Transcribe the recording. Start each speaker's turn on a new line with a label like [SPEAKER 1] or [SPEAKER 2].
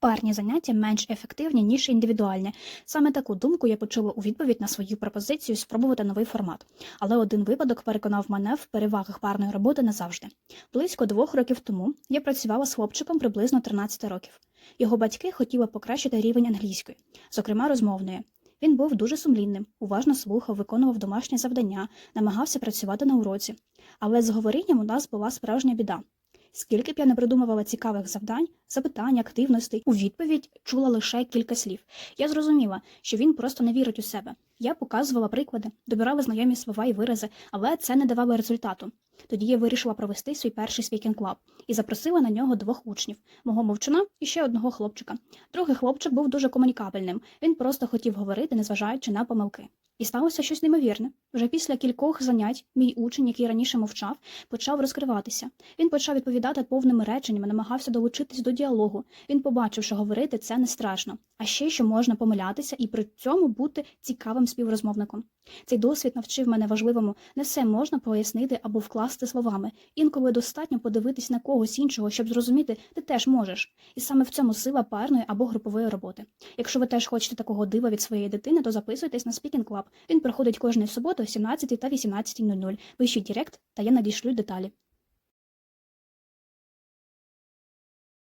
[SPEAKER 1] Парні заняття менш ефективні, ніж індивідуальні. Саме таку думку я почула у відповідь на свою пропозицію спробувати новий формат. Але один випадок переконав мене в перевагах парної роботи назавжди. Близько двох років тому я працювала з хлопчиком приблизно 13 років. Його батьки хотіли покращити рівень англійської, зокрема розмовної. Він був дуже сумлінним, уважно слухав, виконував домашні завдання, намагався працювати на уроці. Але з говорінням у нас була справжня біда. Скільки б я не придумувала цікавих завдань, запитань, активностей, у відповідь чула лише кілька слів. Я зрозуміла, що він просто не вірить у себе. Я показувала приклади, добирала знайомі слова і вирази, але це не давало результату. Тоді я вирішила провести свій перший спікінг клаб і запросила на нього двох учнів: мого мовчуна і ще одного хлопчика. Другий хлопчик був дуже комунікабельним. Він просто хотів говорити, незважаючи на помилки. І сталося щось неймовірне. Вже після кількох занять мій учень, який раніше мовчав, почав розкриватися. Він почав відповідати повними реченнями, намагався долучитись до діалогу. Він побачив, що говорити це не страшно, а ще що можна помилятися і при цьому бути цікавим співрозмовником. Цей досвід навчив мене важливому не все можна пояснити або вкласти словами. Інколи достатньо подивитись на когось іншого, щоб зрозуміти, ти теж можеш. І саме в цьому сила парної або групової роботи. Якщо ви теж хочете такого дива від своєї дитини, то записуйтесь на Speaking Club. Він проходить кожної суботи о 17 та 18.00. Пишіть Директ, та я надішлю деталі.